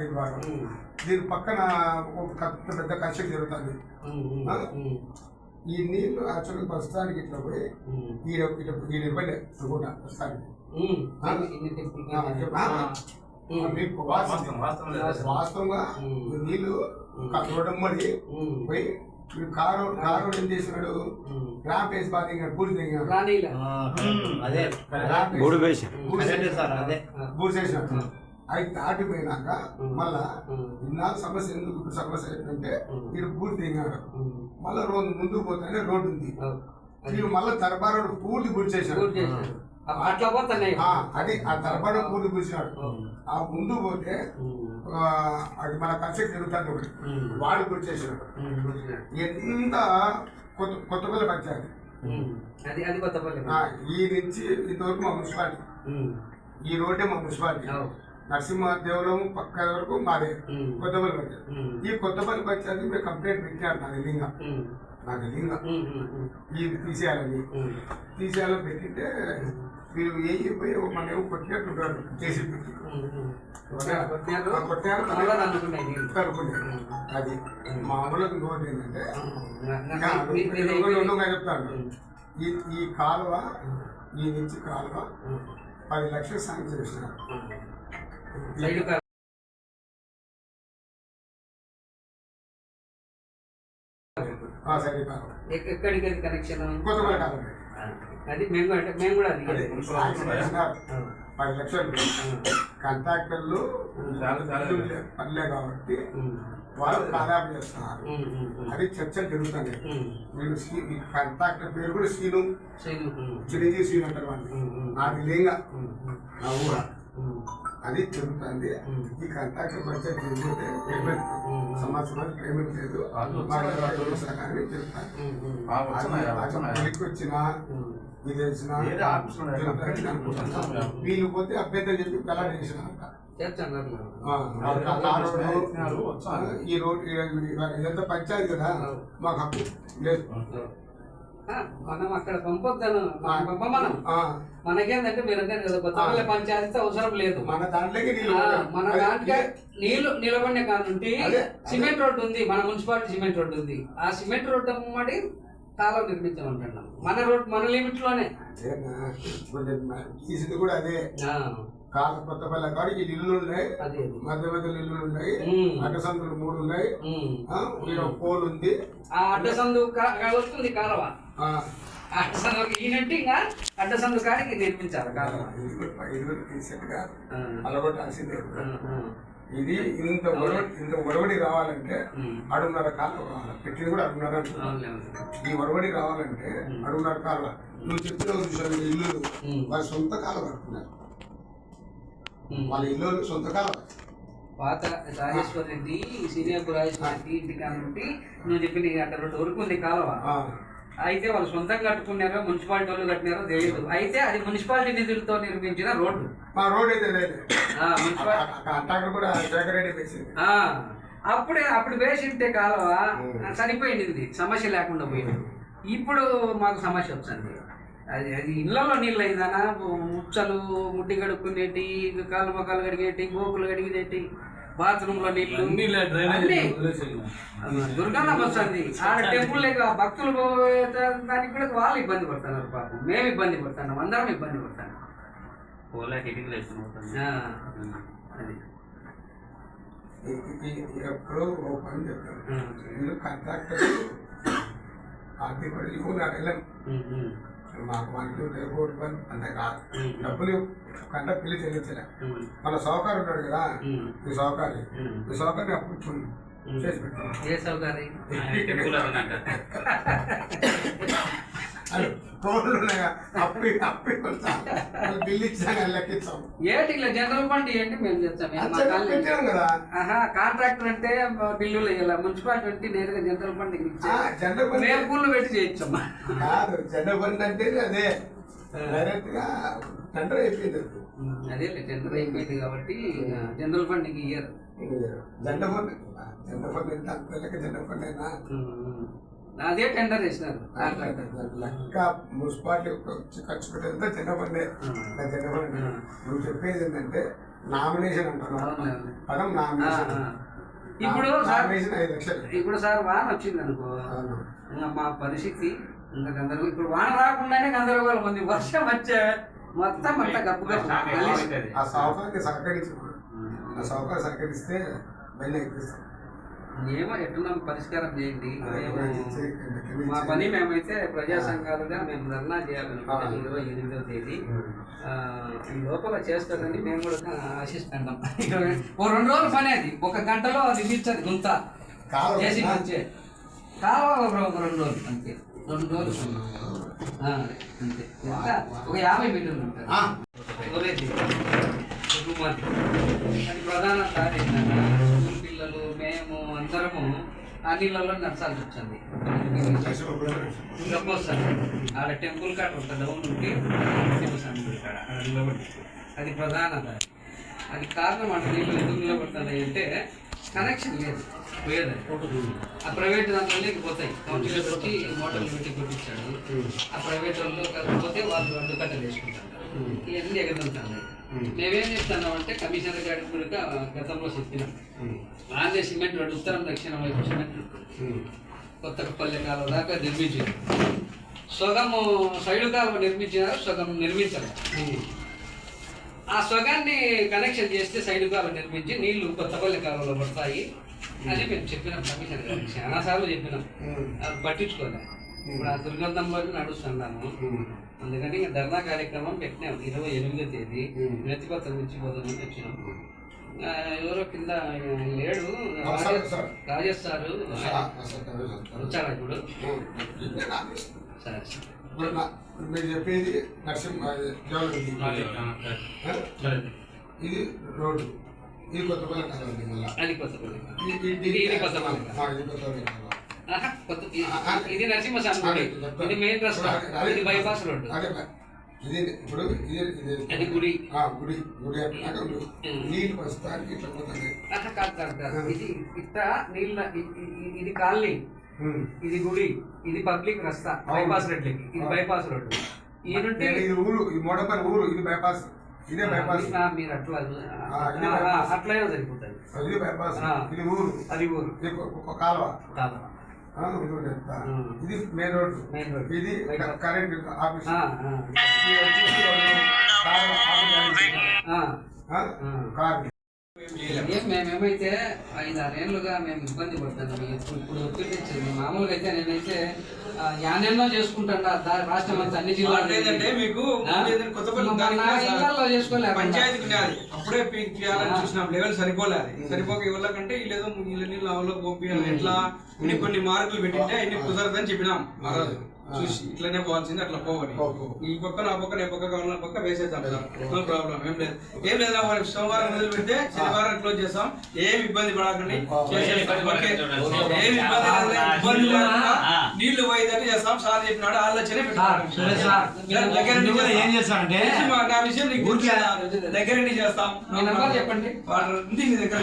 విభాగం దీని పక్కన ఒక పెద్ద పెద్ద కన్స్ట్రక్షన్ జరుగుతుంది. ఈ నీళ్ళు యాక్చువల్గా ప్రస్తుతానికి ఇట్లా పోయి ఈ ఇట్లా ఈ నిలబడే అనుకుంటా ప్రస్తుతానికి. వాస్తవంగా నీళ్ళు రోడ్డమ్మడి పోయి కారు కారు ఏం చేసినాడు ర్యాంప్ వేసి బాగా పూర్తి రాణిలా అదే. ర్యాంప్ వేసి- అవి దాటిపోయినాక మళ్ళా ఇన్నాళ్ళు సమస్య ఎందుకు ఇప్పుడు సమస్య ఏంటంటే వీడు పూర్తి తెగినాడు మళ్ళా రోజు ముందుకు పోతేనే రోడ్డు ఉంది. వీళ్ళు మళ్ళీ తరబా రోడ్డు పూర్తి పూర్తి చేశాడు పూర్తి చేశారు. అప్పుడు అట్లా పోతున్నాయి ఆ, అది ఆ తరబా రోడ్డు పూర్తి పూసినాడు ఆ ముందు పోతే అది మన జరుగుతుంది ఒకటి. వాడు చేసినాడు ఎంత కొత్త కొత్తపల్లి పంచాయతీ. అది అది కొత్తపల్లి. ఈ నుంచి ఇంతవరకు మా మున్సిపాలిటీ. ఈ రోడ్డే మా మున్సిపాలిటీ. నరసింహదేవరం పక్క వరకు మాదే కొత్తపల్లి పంచాయతీ ఈ కొత్తపల్లి పంచాయతీ మీరు కంప్లైంట్ పెట్టారు నాకు లింగ నాకు లింగ ఈ తీసేయాలని. తీసేయాలని పెట్టింటే మీరు ఏ పోయి మన ఏమో కొట్టినట్టుంటారు చేసి కొట్టారు. అది మామూలుగా ఇంకోటి ఏంటంటే చెప్తాను ఈ ఈ కాలువ ఈ నుంచి కాలువ పది లక్షలు శాంక్షన్ చేసినారు. సైడ్ ఎక్కడికి అది కనెక్షన్ అది మేము అంటే మేము కూడా అది పది లక్షలు కాంట్రాక్టర్లు పనిలే కాబట్టి వాళ్ళు కాదాపు చేస్తున్నారు. అది చర్చలు వీళ్ళు శ్రీ- ఈ కాంట్రాక్టర్ పేరు కూడా శ్రీను. చిరంజీవి శ్రీను అంటారు వాళ్ళు నాకు లేంగా నా ఊహ. అది జరుగుతుంది ఈ కాంట్రాక్టర్ పంచాయతీ జరిగితే పేమెంట్ సంవత్సరాలు పేమెంట్ లేదు. జరుగుతుంది పెళ్ళికి వచ్చినా అనుకుంటున్నాను. వీళ్ళు పోతే అభ్యంతరం చెప్పి రోడ్డు, ఆ, ఈ రోడ్ ఇదంతా పంచాయతీ కదా. మాకు హక్కు లేదు. మనం అక్కడ పంపొద్దాను. మనం పంపమనం మనకేందంటే మీరు అంటే కదా కొత్తపల్లి పంచాయతీ అవసరం లేదు. మన దాంట్లోకి. మన దాంట్లో నీళ్ళు నిలబడిన కానుంటి అదే. సిమెంట్ రోడ్డు ఉంది. మన మున్సిపాలిటీ సిమెంట్ రోడ్డు ఉంది. ఆ సిమెంట్ రోడ్డు అమ్మడి కాలం నిర్మించమంటున్నాం మన రోడ్ మన లిమిట్లోనే కూడా అదే. ఆ, కాళ్ళ కొత్తపల్లి కాడికి ఇల్లు ఉన్నాయి. మధ్య మధ్యలో ఇల్లులు ఉన్నాయి. అడ్డసందులు మూడు ఉన్నాయి. పోల్ ఉంది. ఆ అడ్డసందు వస్తుంది అడ్డసందు ఈనంటే ఇంకా అడ్డసందు కాడికి నిర్మించాలి కాలువ ఇది తీసేట్టుగా అలగొట్టాల్సిందే ఇంత ఇంత ఒరవడి రావాలంటే ఉమ్. అడుగున్నర కాలం పెట్టింది కూడా అడుగున్నర అవునులే. ఈ ఒరవడి రావాలంటే అడుగున్నర కాలం నువ్వు చెప్పిన చూసాను ఇల్లు. వాళ్ళ సొంత కాలం ఉమ్. వాళ్ళ ఇల్లు సొంత కాలం. పాత రాజేశ్వర రెడ్డి సీనియర్ రాజేశ్వర రెడ్డి ఇంటి కాబట్టి నువ్వు చెప్పిన అక్కడ రెండు వరకు ఉంది కాలువ. అయితే వాళ్ళు సొంతంగా కట్టుకున్నారో మున్సిపాలిటీ వాళ్ళు కట్టినారో తెలియదు. అయితే అది మున్సిపాలిటీ నిధులతో నిర్మించిన రోడ్డు. మా రోడ్ అయితే అప్పుడే అప్పుడు వేసింటే కాలువ ఇది సమస్య లేకుండా పోయింది. ఇప్పుడు మాకు సమస్య వచ్చింది. అది అది ఇళ్ళలో నీళ్ళు అయిందనా ముచ్చలు ముట్టి కడుక్కునేటి కాలు మొక్కలు కడిగేటి గోకులు కడిగేటి బాత్రూమ్లో నీళ్ళు. దుర్గంధం వస్తుంది. ఆడ టెంపుల్ లేక భక్తులు దానికి కూడా వాళ్ళు ఇబ్బంది పడుతున్నారు పాపం. మేము ఇబ్బంది పడుతున్నాం. అందరం ఇబ్బంది పడుతున్నాం. అది. ఎప్పుడో ఓ పని చెప్తాను వీళ్ళు కాంట్రాక్టర్ ఆర్థిక ఉమ్, ఉమ్, మాకు మనకి రేపోర్ట్ పని అంతే కాదు. డబ్బులు కంటే పిల్లి చెల్లించలే మన సౌకర్యం ఉన్నాడు కదా. ఈ సౌకర్యం. ఈ సౌకర్యం అప్పుడు ఇచ్చిండు. చేసి పెట్టాను ఏ సౌకర్యం? ఏంటి ఇలా జనరల్ ఫండ్ ఏంటి మేము చెప్తాం కదా. కాంట్రాక్టర్ అంటే బిల్లులు మున్సిపాలిటీ అంటే నేరుగా జనరల్ ఫండ్ జనరల్ ఫండ్ మేము కూళ్ళు పెట్టి చేయొచ్చమ్మా. కాదు జనరల్ ఫండ్ అంటే అదే. డైరెక్ట్గా టెండర్ అయిపోయింది అది. టెండర్ అయిపోయింది కాబట్టి జనరల్ ఫండ్కి ఇయ్యరు. జెండా ఫండ్ జెండా ఫండ్ అంటే అంత జెండా ఫండ్ అయినా. అదే టెండర్ కాంట్రాక్టర్ లెక్క మున్సిపాలిటీ ఖర్చు పెట్టేదంతా జెండా ఫండే జెండా ఫండ్ నువ్వు చెప్పేది ఏంటంటే నామినేషన్ అవును. పదం నామినేషన్. ఇప్పుడు సార్ ఇప్పుడు సార్ వాన వచ్చింది అనుకో. ఇంకా మా పరిస్థితి ఇంకా గందరగోళం. ఇప్పుడు వాన రాకుండానే గందరగోళం ఉంది. వర్షం వచ్చే మొత్తం అంతా గప్పు గప్పు. గలీజ్. ఆ సౌకర్యాన్ని సహకరించు. ఆ సౌకర్యం సహకరిస్తే బండి ఎక్కిస్తాం. ఏమో ఎట్టున్నా పరిష్కారం చేయండి. మా. పని మేమైతే ప్రజా సంఘాలుగా మేము ధర్నా చేయాలనుకుంటాం ఇరవై ఎనిమిదో తేదీ. ఈ లోపల చేస్తారని మేము కూడా ఆశిస్తున్నాం. ఓ రెండు రోజులు పని అది. ఒక గంటలో అది తీర్చదు గుంత. చేసి రో- ఒక రెండు రోజులు అంతే. రెండు రోజులు అంతే. ఎంత? ఒక యాభై మీటర్లు ఎవరైతే కుటుంబానికి అది ప్రధాన దారి ఆ నీళ్ళలో నడచాల్సి వచ్చింది లక్షలు సార్. ఆడ టెంపుల్ కాడ ఉంటుంది డౌన్ ఉంటే శివస్వామి గుడి కాడ ఆడ నిలబడి. అది ప్రధాన దారి. అది కారణం అంటే నీళ్ళు ఎందుకు నిలబడుతున్నాయి అంటే కనెక్షన్ లేదు. ఆ ప్రైవేట్ దాంట్లోకి పోతాయి. కౌన్సిలర్ వచ్చి మోటార్లు పెట్టి కొట్టించాడు ఆ ప్రైవేట్ వాళ్ళు కాకపోతే వాళ్ళు రెండు కట్టలు వేసుకుంటారు. ఇవన్నీ ఎగదంటున్నాయి మేమేం చెప్తున్నాం అంటే కమిషనర్ గారికి కూడా గతంలో చెప్పినాం. ఆంధ్ర సిమెంట్ రోడ్డు ఉత్తరం దక్షిణం వైపు సిమెంట్ రోడ్డు. కొత్తపల్లి కాలువ దాకా నిర్మించారు. సగము సైడు కాలువ నిర్మించినారు సగం నిర్మించారు ఆ సగాన్ని కనెక్షన్ చేస్తే సైడు కాలువ నిర్మించి నీళ్ళు కొత్తపల్లి కాలువలో పడతాయి అని మేము. చెప్పినాం కమిషనర్ గారికి చాలా సార్లు చెప్పినాం. అది పట్టించుకోలే. ఇప్పుడు ఆ దుర్గంధంలో నడుస్తున్నాము. అందుకని ఇంకా ధర్నా కార్యక్రమం పెట్టినాం. ఇరవై ఎనిమిదో తేదీ ప్రతిపత్రం ఇచ్చి పోదామని వచ్చినాం ఎవరో కింద లేడు. రాజేష్ సారు. వచ్చారా ఇప్పుడు? సరే. ఇప్పుడు మీరు చెప్పేది నరసింహ? ఇది రోడ్డు. ఇది కొత్తపల్లి మళ్ళా. అది కొత్తపల్లి ఇది- కొత్త నరసింహస్వామి ఇది మెయిన్ రస్తా. అదే- ఇది బైపాస్ రోడ్డు. ఇది ఇప్పుడు ఇది ఇది అది గుడి. గుడి. గుడి. నీళ్ళు ప్రస్తుతానికి ఇట్లా పోతుంది ఇది నీళ్ళ ఇది కాలనీ. ఇది గుడి ఇది పబ్లిక్ రస్తా బైపాస్ రోడ్లకి ఇది బైపాస్ రోడ్డు. ఈ నుండి నేను ఇది ఊరు మోడపల్లి ఊరు ఇది బైపాస్ ఇదే బైపాస్. మీరు అట్లా. అట్లయినా సరిపోతుంది ఇది బైపాస్. ఇది ఊరు. అది ఊరు. ఇది ఒక- ఒక కాలువ. ఆ, ఇది మెయిన్ రోడ్ మెయిన్ రోడ్. ఇది. Current office. కాలువ. కార్. మేమేమైతే ఐదు ఆరేళ్ళుగా మేము ఇబ్బంది పడుతున్నాం. ఇప్పుడు ఒత్తిడి తెచ్చింది. మామూలుగా అయితే నేనైతే యానేళ్ళలో చేసుకుంటాను రాష్ట్రం అంతా అన్ని జిల్లాలు. ఏంటంటే మీకు. పంచాయతీకి ఉన్నది అప్పుడే పీక్ చేయాలని. చూసినాం. లెవెల్ సరిపోలేదు. సరిపోక ఇవ్వకంటే వీళ్ళేదో నీళ్ళ నీళ్ళు అవలో పంపించాలి ఎట్లా కొన్ని మార్కులు పెట్టింటే ఇన్ని కుదరదని చెప్పినాం. ఆ రోజు చూసి ఇట్లనే పోవాల్సింది అట్లా పోవని. ఈ పక్క నా పక్క నేను పక్క కావాలన్న పక్క వేసేద్దాం నో ప్రాబ్లం ఏం లేదు. ఏం లేదు వాళ్ళకి సోమవారం మొదలు పెడితే శనివారం క్లోజ్ చేస్తాం. ఏం ఇబ్బంది పడకండి. ఏం ఇబ్బంది నీళ్ళు పోయేటట్టు చేస్తాం. సార్ చెప్పినాడు ఆలోచన దగ్గర ఏం చేస్తాం. చేస్తారంటే తెలిసి మా- నా విషయం నీకు ఊరికే తెలుసు. దగ్గర నుంచి చేస్తాం. చెప్పండి. ఉంది నీ దగ్గర